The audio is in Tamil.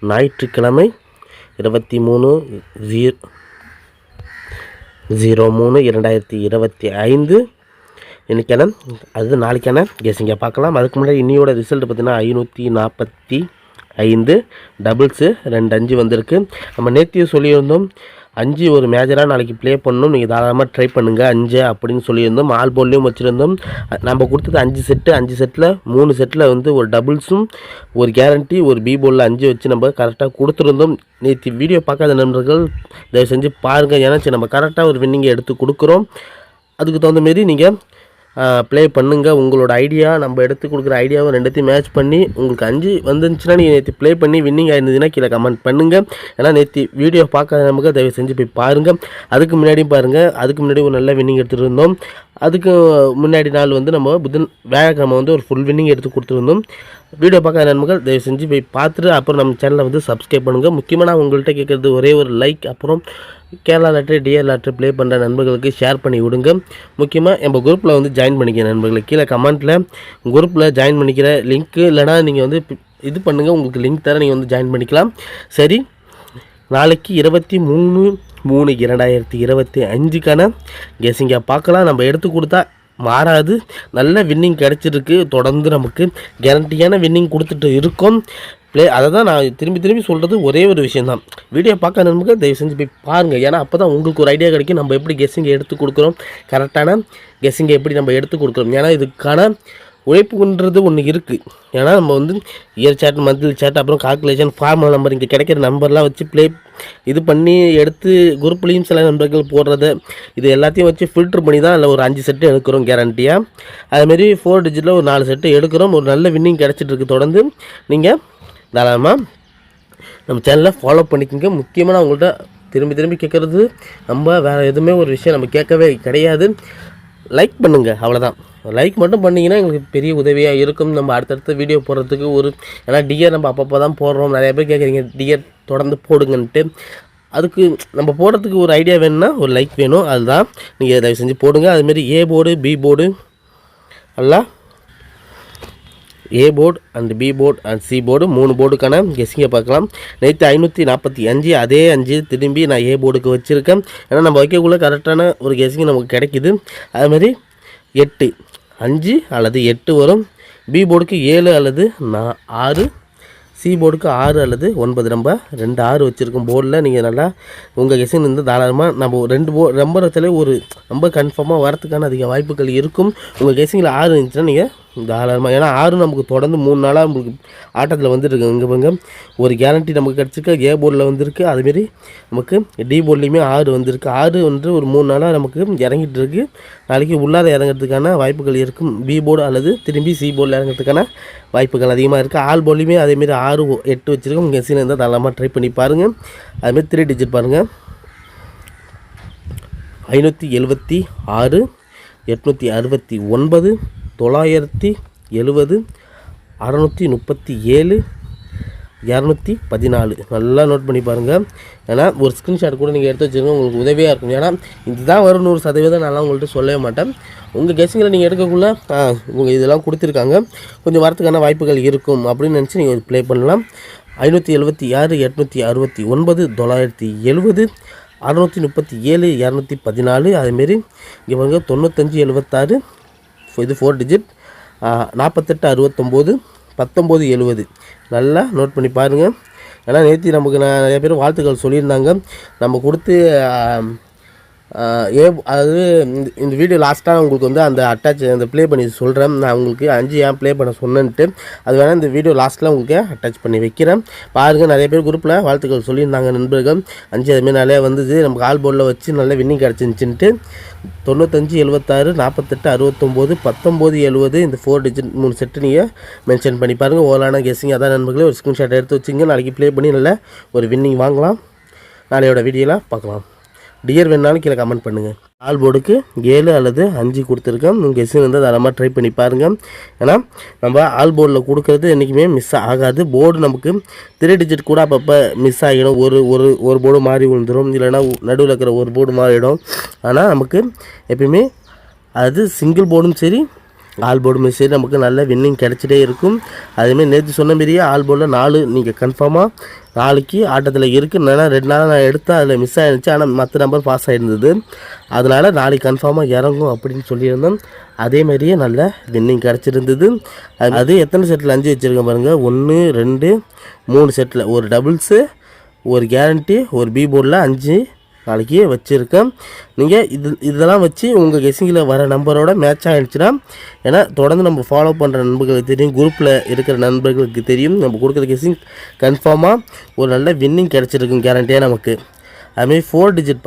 ஞாயிற்றுக்கிழமை இருபத்தி மூணு ஜீரோ ஜீரோ மூணு இரண்டாயிரத்தி இருபத்தி ஐந்து. இன்றைக்கான அது நாளைக்கான கேசிங்க பார்க்கலாம். அதுக்கு முன்னாடி இன்னியோட ரிசல்ட் பார்த்தீங்கன்னா ஐநூற்றி நாற்பத்தி ஐந்து. டபுள்ஸு ரெண்டு அஞ்சு வந்திருக்கு. நம்ம நேற்று சொல்லியிருந்தோம் அஞ்சு ஒரு மேஜராக நாளைக்கு ப்ளே பண்ணணும். நீங்கள் தாராளமாக ட்ரை பண்ணுங்கள் அஞ்சு அப்படின்னு சொல்லியிருந்தோம். ஆல் போல்லையும் வச்சுருந்தோம். நம்ம கொடுத்தது அஞ்சு செட்டு அஞ்சு செட்டில் மூணு செட்டில் வந்து ஒரு டபுள்ஸும் ஒரு கேரண்டி ஒரு பி போலில் அஞ்சு வச்சு நம்ம கரெக்டாக கொடுத்துருந்தோம். நேற்று வீடியோ பார்க்காத நண்பர்கள் தயவு செஞ்சு பாருங்கள் ஏன்னா சரி நம்ம கரெக்டாக ஒரு வின்னிங்கை எடுத்து கொடுக்குறோம். அதுக்கு தகுந்த மாரி நீங்கள் ப்ளே பண்ணுங்கள் உங்களோட ஐடியா நம்ம எடுத்து கொடுக்குற ஐடியாவை ரெண்டுத்தையும் மேட்ச் பண்ணி உங்களுக்கு அஞ்சு வந்துருந்துச்சுன்னா நீங்கள் நேற்று ப்ளே பண்ணி வின்னிங் ஆயிருந்ததுன்னா கீழே கமெண்ட் பண்ணுங்கள் ஏன்னா நேற்று வீடியோ பார்க்காத நமக்கு தயவு செஞ்சு போய் பாருங்கள் அதுக்கு முன்னாடியும் பாருங்கள் அதுக்கு முன்னாடி ஒரு நல்ல வின்னிங் எடுத்துகிட்டு இருந்தோம். அதுக்கு முன்னாடி நாள் வந்து நம்ம புதன் வியாழக்கிழமை வந்து ஒரு ஃபுல் வின்னிங் எடுத்து கொடுத்துருந்தோம். வீடியோ பார்க்காத நண்பர்கள் தயவு செஞ்சு போய் பார்த்துட்டு அப்புறம் நம்ம சேனலை வந்து சப்ஸ்கிரைப் பண்ணுங்கள் முக்கியமாக நான் உங்கள்கிட்ட கேட்குறது ஒரே ஒரு லைக் அப்புறம் Kerala lottery DL lottery play பண்ணுற நண்பர்களுக்கு ஷேர் பண்ணி விடுங்க. முக்கியமாக நம்ம குரூப்பில் வந்து ஜாயின் பண்ணிக்க நண்பர்களை கீழே கமெண்ட்டில் குரூப்பில் ஜாயின் பண்ணிக்கிற லிங்க்கு இல்லைனா நீங்கள் வந்து இது பண்ணுங்கள் உங்களுக்கு லிங்க் தர நீங்கள் வந்து ஜாயின் பண்ணிக்கலாம். சரி நாளைக்கு இருபத்தி மூணு மூணு இரண்டாயிரத்தி இருபத்தி அஞ்சுக்கான கெஸிங்க பார்க்கலாம். நம்ம எடுத்து கொடுத்தா மாறாது. நல்ல வின்னிங் கிடச்சிருக்கு. தொடர்ந்து நமக்கு கேரண்டியான வின்னிங் கொடுத்துட்டு இருக்கோம். ப்ளே அதை தான் நான் திரும்பி திரும்பி சொல்கிறது ஒரே ஒரு விஷயந்தான் வீடியோ பார்க்க நமக்கு தயவு செஞ்சு போய் பாருங்கள் ஏன்னா அப்போ தான் உங்களுக்கு ஒரு ஐடியா கிடைக்கும். நம்ம எப்படி கெஸ்ஸிங்கை எடுத்து கொடுக்குறோம்? கரெக்டான கெஸ்ஸிங்கை எப்படி நம்ம எடுத்து கொடுக்குறோம்? ஏன்னா இதுக்கான உழைப்புன்றது ஒன்று இருக்குது ஏன்னா நம்ம வந்து இயர் சேட் மந்த்லி சேட் அப்புறம் கால்குலேஷன் ஃபார்முலா நம்பர் இங்கே கிடைக்கிற நம்பர்லாம் வச்சு ப்ளே இது பண்ணி எடுத்து குரூப்லேயும் சில நண்பர்கள் போடுறது இது எல்லாத்தையும் வச்சு ஃபில்டர் பண்ணி தான் அதில் ஒரு அஞ்சு செட்டு எடுக்கிறோம் கேரண்டியாக அதுமாரி ஃபோர் டிஜிட்டில் ஒரு நாலு செட்டு எடுக்கிறோம். ஒரு நல்ல வின்னிங் கிடச்சிட்ருக்கு தொடர்ந்து நீங்கள் தாராளமாக நம்ம சேனலை ஃபாலோ பண்ணிக்கோங்க. முக்கியமாக நான் உங்கள்கிட்ட திரும்பி திரும்பி கேட்குறது நம்ம வேறு எதுவுமே ஒரு விஷயம் நம்ம கேட்கவே கிடையாது. லைக் பண்ணுங்கள் அவ்வளோதான் லைக் மட்டும் பண்ணிங்கன்னா எங்களுக்கு பெரிய உதவியாக இருக்கும். நம்ம அடுத்தடுத்த வீடியோ போடுறதுக்கு ஒரு ஏன்னா டியர் நம்ம அப்பப்போ தான் போடுறோம். நிறைய பேர் கேட்குறீங்க டியர் தொடர்ந்து போடுங்கன்ட்டு. அதுக்கு நம்ம போடுறதுக்கு ஒரு ஐடியா வேணும்னா ஒரு லைக் வேணும். அதுதான். நீங்கள் தயவு செஞ்சு போடுங்க. அதுமாரி ஏ போர்டு பி போர்டு எல்லாம் A board and B board and C board மூணு போர்டுக்கான கெஸ்ஸிங்கை பார்க்கலாம். நேற்று ஐநூற்றி நாற்பத்தி அஞ்சு அதே அஞ்சு திரும்பி நான் ஏ போர்டுக்கு வச்சுருக்கேன். ஏன்னா நம்ம வைக்கக்குள்ளே கரெக்டான ஒரு கெஸ்ஸிங் நமக்கு கிடைக்கிது. அது மாதிரி எட்டு. அஞ்சு அல்லது எட்டு வரும். பி போர்டுக்கு ஏழு அல்லது நா ஆறு. சி போர்டுக்கு ஆறு அல்லது ஒன்பது. நம்ம ரெண்டு ஆறு வச்சுருக்கோம் போர்டில் நீங்கள் நல்லா உங்கள் கெசின் இருந்து தாராளமாக நம்ம ஒரு ரெண்டு போ நம்பர் வச்சாலே ஒரு ரொம்ப கன்ஃபார்மாக வரத்துக்கான அதிக வாய்ப்புகள் இருக்கும். உங்கள் கெசிங்கில் ஆறு இருந்துச்சுன்னா நீங்கள் தாராளமாக ஏன்னா ஆறு நமக்கு தொடர்ந்து மூணு நாளாக நமக்கு ஆட்டத்தில் வந்துருக்கு. இங்கே பாருங்க ஒரு கேரண்டி நமக்கு கிடச்சிருக்கு. ஏ போர்டில் வந்திருக்கு. அதுமாரி நமக்கு டி போர்ட்லேயுமே ஆறு வந்திருக்கு. ஆறு வந்து ஒரு மூணு நாளாக நமக்கு இறங்கிட்டு இருக்கு. நாளைக்கு உள்ளார இறங்கிறதுக்கான வாய்ப்புகள் இருக்கும். பி போர்டு அல்லது திரும்பி சி போர்டில் இறங்கிறதுக்கான வாய்ப்புகள் அதிகமாக இருக்குது ஆல் போர்ட்லேயுமே அதேமாரி ஆறு ஒ- எட்டு வச்சுருக்கோம். உங்கள் எஸ்சியில் இருந்தால் தாராளமாக ட்ரை பண்ணி பாருங்கள் அதுமாரி த்ரீ டிஜிட் பாருங்கள் ஐநூற்றி எழுபத்தி ஆறு எட்நூற்றி அறுபத்தி ஒன்பது தொள்ளாயிரத்தி எழுபது அறநூற்றி முப்பத்தி ஏழு இரநூத்தி பதினாலு. நல்லா நோட் பண்ணி பாருங்கள் ஏன்னா ஒரு ஸ்க்ரீன்ஷாட் கூட நீங்கள் எடுத்து வச்சுருங்க உங்களுக்கு உதவியாக இருக்கும். ஏன்னா இதுதான் வரும் நூறு சதவீதம் நான்லாம் உங்கள்கிட்ட சொல்லவே மாட்டேன். உங்கள் கெஸிங்கில் நீங்கள் எடுக்கக்குள்ள உங்கள் இதெல்லாம் கொடுத்துருக்காங்க. கொஞ்சம் வரத்துக்கான வாய்ப்புகள் இருக்கும் அப்படின்னு நினச்சி நீங்கள் ப்ளே பண்ணலாம். ஐநூற்றி எழுபத்தி ஆறு எட்நூற்றி அறுபத்தி ஒன்பது தொள்ளாயிரத்தி எழுபது அறநூற்றி முப்பத்தி ஏழு இரநூத்தி பதினாலு. அதேமாரி இங்கே பாருங்கள் தொண்ணூத்தஞ்சு எழுபத்தாறு இது ஃபோர் டிஜிட் நாற்பத்தெட்டு அறுபத்தொம்போது பத்தொம்போது எழுபது நல்லா நோட் பண்ணி பாருங்கள் ஏன்னா நேற்று நமக்கு நான் நிறைய பேர் வாழ்த்துக்கள் சொல்லியிருந்தாங்க. நம்ம கொடுத்து ஏ அதாவது இந்த- இந்த வீடியோ லாஸ்ட்டாக உங்களுக்கு வந்து அந்த அட்டாச் அந்த ப்ளே பண்ணி சொல்கிறேன் நான் உங்களுக்கு அஞ்சு ஏன் ப்ளே பண்ண சொன்னேன்ட்டு. அது வேணால் இந்த வீடியோ லாஸ்ட்டில் உங்களுக்கு அட்டாச் பண்ணி வைக்கிறேன். பாருங்கள் நிறைய பேர் குரூப்பில் வாழ்த்துக்கள் சொல்லியிருந்தாங்க நண்பர்கள். அஞ்சு அதுமாரி நிறையா வந்தது. நமக்கு கால் போர்டில் வச்சு நல்ல வின்னிங் கிடச்சிருந்துச்சின்ட்டு. தொண்ணூத்தஞ்சு எழுபத்தாறு நாற்பத்தெட்டு அறுபத்தொம்போது பத்தொம்போது எழுபது இந்த ஃபோர் டிஜிட் மூணு செட்டு நீங்கள் மென்ஷன் பண்ணி பாருங்கள் ஓலான கெஸ்ஸிங் அதான் நண்பர்களே ஒரு ஸ்க்ரீன்ஷாட் எடுத்து வச்சுங்க நாளைக்கு ப்ளே பண்ணி நல்ல ஒரு வின்னிங் வாங்கலாம். நாளையோட வீடியோலாம் பார்க்கலாம். டியர் வேணாலும் கீழே கமெண்ட் பண்ணுங்கள் ஆல் போர்டுக்கு ஏழு அல்லது அஞ்சு கொடுத்துருக்கேன். உங்கள் கெஸ்ஸிங் வந்து தாராளமாக ட்ரை பண்ணி பாருங்கள் ஏன்னா நம்ம ஆல் போர்டில் கொடுக்கறது என்றைக்குமே மிஸ் ஆகாது. போர்டு நமக்கு த்ரீ டிஜிட் கூட அப்பப்போ மிஸ் ஆகிடும். ஒரு ஒரு ஒரு போர்டு மாறி விழுந்துடும் இல்லைன்னா நடுவில் இருக்கிற ஒரு போர்டு மாறிடும். ஆனால் நமக்கு எப்பயுமே அது சிங்கிள் போர்டும் சரி ஆல் போர்டு மெசேஜ் நமக்கு நல்ல வின்னிங் கிடச்சிட்டே இருக்கும். அதேமாதிரி நேற்று சொன்ன மாரியே ஆல் போர்டில் நாலு நீங்கள் கன்ஃபார்மாக நாளைக்கு ஆட்டத்தில் இருக்குது ஏன்னா ரெண்டு நாள் நான் எடுத்தேன் அதில் மிஸ் ஆகிடுச்சு ஆனால் மற்ற நம்பர் பாஸ் ஆகிருந்தது அதனால் நாளைக்கு கன்ஃபார்மாக இறங்கும் அப்படின்னு சொல்லியிருந்தோம். அதே மாதிரியே நல்ல வின்னிங் கிடச்சிருந்தது. அது- அது எத்தனை செட்டில் அஞ்சு வச்சுருக்கேன் பாருங்கள் ஒன்று ரெண்டு மூணு செட்டில் ஒரு டபுள்ஸு ஒரு கேரண்டி ஒரு பி போர்டில் அஞ்சு நாளைக்கு வச்சுருக்கேன் நீங்கள் இது இதெல்லாம் வச்சு உங்கள் கெஸிங்கில் வர நம்பரோட மேட்ச் ஆகிடுச்சுன்னா ஏன்னா தொடர்ந்து நம்ம ஃபாலோ பண்ணுற நண்பர்களுக்கு தெரியும் குரூப்பில் இருக்கிற நண்பர்களுக்கு தெரியும். நம்ம கொடுக்குற கெஸிங் கன்ஃபார்மாக ஒரு நல்ல வின்னிங் கிடச்சிருக்கும் கேரண்டியாக நமக்கு. அதுமாரி ஃபோர் டிஜிட்